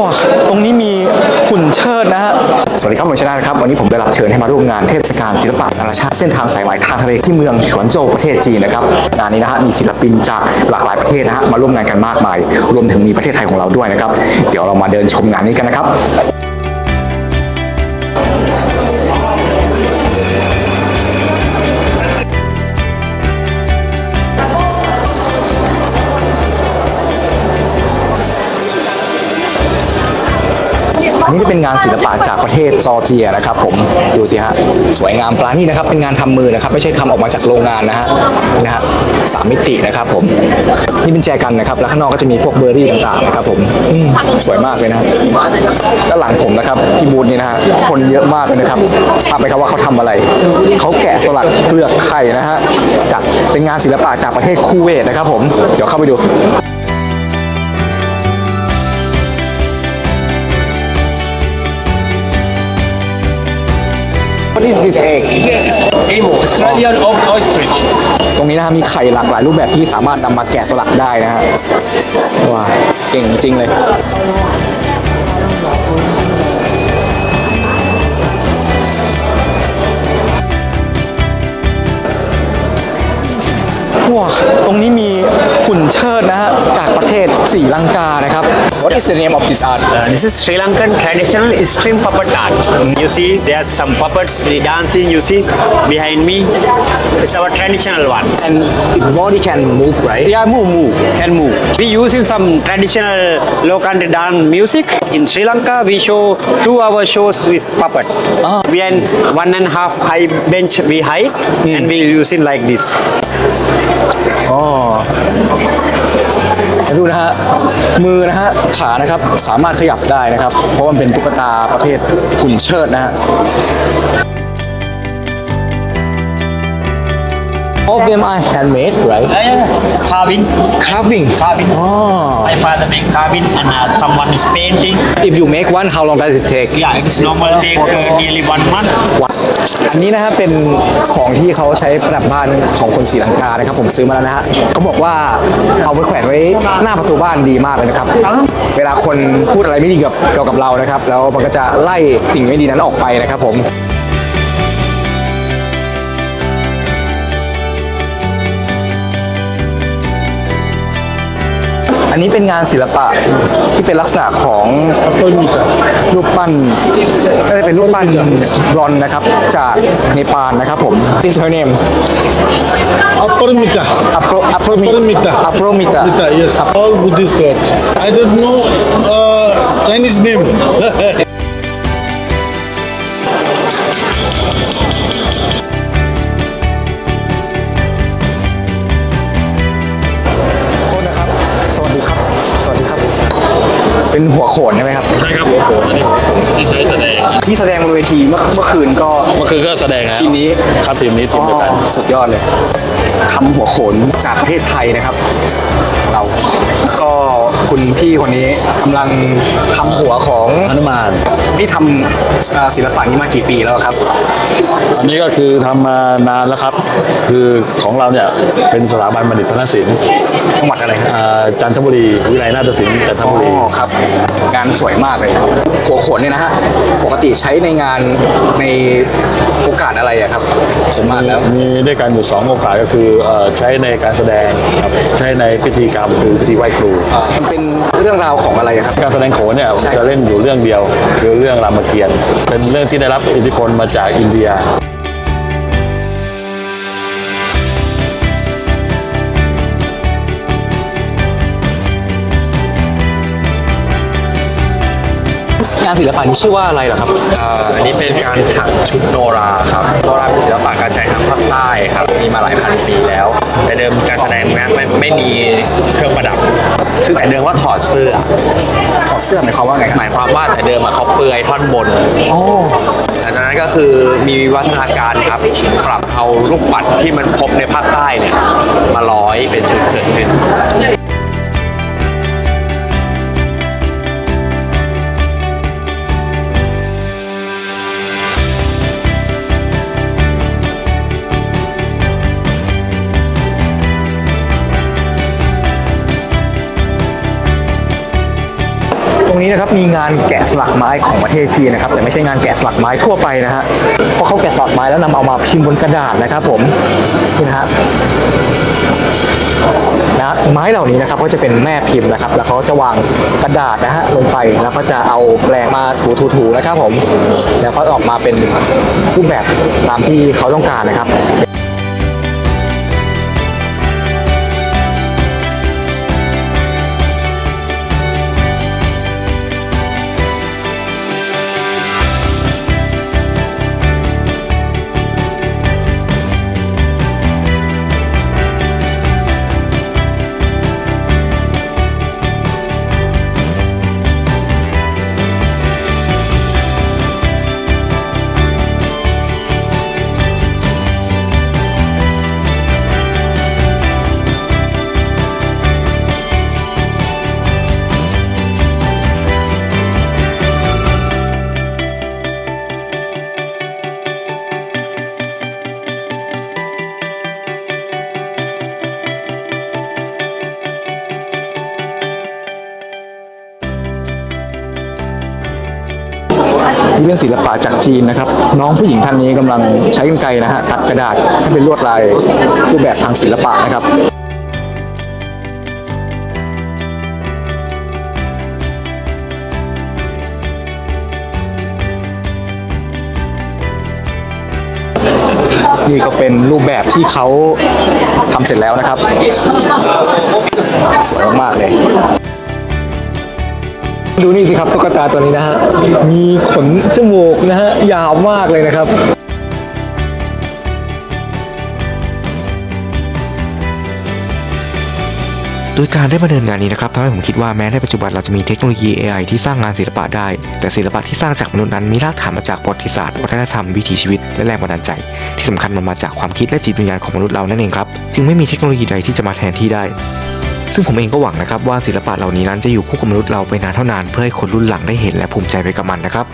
ว้าตรงนี้มีหุ่นเชิดนะฮะ สวัสดีครับผมชนะครับ วันนี้ผมได้รับเชิญให้มาร่วมงานเทศกาลศิลปะนานาชาติเส้นทางสายไหมทางทะเลที่เมืองฉวนโจวประเทศจีนนะครับ งานนี้นะฮะมีศิลปินจากหลากหลายประเทศนะฮะมาร่วมงานกันมากมาย รวมถึงมีประเทศไทยของเราด้วยนะครับ เดี๋ยวเรามาเดินชมงานนี้กันนะครับ อันนี้จะเป็นงานศิลปะจากประเทศจอร์เจียนะครับ ผมดูสิฮะสวยงามปราณีตนะครับ เป็นงานทำมือนะครับไม่ใช่ทำออกมาจากโรงงานนะฮะนะฮะสามมิตินะครับ ผมนี่เป็นแจกันนะครับ แล้วข้างนอกก็จะมีพวกเบอร์รี่ต่างๆนะครับ ผมสวยมากเลยนะฮะด้านหลังผมนะครับที่บูธนี้นะฮะคนเยอะมากเลยนะครับทราบไหมครับว่าเขาทำอะไรเขาแกะสลักเปลือกไข่นะฮะจากเป็นงานศิลปะจากประเทศคูเวตนะครับ ผมเดี๋ยวเข้าไปดู What is this egg Emo, Australian of ostrich. ตรงนี้นะฮะมีไข่หลากหลายรูปแบบที่สามารถนำมาแกะสลักได้นะฮะว้าเก่งจริงเลย ว้าตรงนี้มีหุ่นเชิดนะฮะจากประเทศศรีลังกานะครับ What is the name of this art Uh, this is Sri Lankan traditional string puppet art. You see, there's some puppets they dancing. You see behind me. It's our traditional one. and it body can move right Yeah, move, move, can move. We using some traditional low country dance music. In Sri Lanka, we show two-hour shows with puppet. Ah. We and one and a half high bench we height, and we using like this. อ๋อแล้วดูนะฮะมือนะฮะขานะครับสามารถขยับได้นะครับ เพราะมันเป็นตุ๊กตาประเภทหุ่นเชิดนะฮะ All of them are handmade right Carving, carving carving. อ๋อ My father make carving, and uh, someone is painting. If you make one how long does it take Yeah, it's normal take uh, nearly one month. อันนี้นะฮะเป็นของที่เขาใช้ประดับบ้านของคนศรีลังกานะครับ ผมซื้อมาแล้วนะฮะเขาบอกว่าเอาไปแขวนไว้หน้าประตูบ้านดีมากเลยนะครับ เวลาคนพูดอะไรไม่ดีกับเกี่ยวกับเรานะครับ แล้วมันก็จะไล่สิ่งไม่ดีนั้นออกไปนะครับผม อันนี้เป็นงานศิลปะที่เป็นลักษณะของรูปปั้นก็จะเป็นรูปปั้นบรอนซ์นะครับ จากเนปาลนะครับผม This is her name Aparamita. Apro Apromita Aparamita. Apromita Aparamita, yes. All Buddhist gods. I don't know uh, Chinese name. เป็นหัวโขนใช่ไหมครับ ใช่ครับหัวโขนอันนี้หัวโขนที่ใช้แสดงที่แสดงบนเวทีเมื่อเมื่อคืนก็เมื่อคืนก็แสดงแล้วทีมนี้ครับทีมนี้ทีมเดียวกันอ๋อสุดยอดเลยทำหัวโขนจากประเทศไทยนะครับ เรา ก็คุณพี่คนนี้กำลังทำหัวของฮนุมานพี่ทำเอ่อศิลปะนี้มากี่ปีแล้วครับ อันนี้ก็คือทำมานานแล้วครับ คือของเราเนี่ยเป็นสถาบันบัณฑิตพัฒนศิลป์จังหวัดอะไรครับอ่าจันทบุรีวิไลนาฏศิลป์จันทบุรี อ๋อครับ งานสวยมากเลยหัวโขนเนี่ยนะฮะปกติใช้ในงานในโอกาสอะไรอะครับส่วนมากแล้วมีด้วยกันอยู่สองโอกาสก็คือเอ่อใช้ในการแสดงครับใช้ในพิธีกรรมคือพิธีไหว้ครู มันเป็นเรื่องราวของอะไรอะครับ การแสดงโขนเนี่ยใช่ จะเล่นอยู่เรื่องเดียว คือเรื่องรามเกียรติ์เป็นเรื่องที่ได้รับอิทธิพลมาจากอินเดียานศิลปะนี้ชื่อว่าอะไรเหรอครับ อ่าอันนี้เป็นการถักชุดโนราครับโนราเป็นศิลปะการแสดงทางภาคใต้ครับ มีมาหลายพันปีแล้ว แต่เดิมการแสดงนี้ไม่ไม่มีเครื่องประดับ ซึ่งแต่เดิมว่าถอดเสื้อ ถอดเสื้อหมายความว่าไงครับหมายความว่าแต่เดิมอะเขาเปลือยท่อนบน โอ้ หลังจากนั้นก็คือมีวิวัฒนาการครับปรับเอาลูกปัดที่มันพบในภาคใต้เนี่ย มาร้อยเป็นชุดเกิดขึ้น รงนี้นะครับมีงานแกะสลักไม้ของประเทศจีนนะครับแต่ไม่ใช่งานแกะสลักไม้ทั่วไปนะฮะเพราะเขาแกะสลักไม้แล้วนำเอามาพิมพ์บนกระดาษนะครับผมนี่นะฮะนะไม้เหล่านี้นะครับก็จะเป็นแม่พิมพ์นะครับ แล้วเขาจะวางกระดาษนะฮะลงไปแล้วก็จะเอาแปรงมาถูๆๆนะครับผมแล้วก็ออกมาเป็นรูปแบบตามที่เขาต้องการนะครับ นี่เป็นศิลปะจากจีนนะครับ น้องผู้หญิงท่านนี้กำลังใช้กรรไกรนะฮะตัดกระดาษให้เป็นลวดลายรูปแบบทางศิลปะนะครับนี่ก็เป็นรูปแบบที่เขาทำเสร็จแล้วนะครับ สวยมากๆเลย ดูนี่สิครับตุ๊กตาตัวนี้นะฮะ มีขนจมูกนะฮะ ยาวมากเลยนะครับโดยการได้มาเดินงานนี้นะครับทำให้ผมคิดว่าแม้ในปัจจุบันเราจะมีเทคโนโลยี AI ที่สร้างงานศิลปะได้ แต่ศิลปะที่สร้างจากมนุษย์นั้นมีรากฐานมาจากประวัติศาสตร์วัฒนธรรมวิถีชีวิตและแรงบันดาลใจ ที่สำคัญมันมาจากความคิดและจิตวิญญาณของมนุษย์เรานั่นเองครับ จึงไม่มีเทคโนโลยีใดที่จะมาแทนที่ได้ ซึ่งผมเองก็หวังนะครับว่าศิลปะเหล่านี้นั้นจะอยู่คู่กับมนุษย์เราไปนานเท่านานเพื่อให้คนรุ่นหลังได้เห็นและภูมิใจไปกับมันนะครับ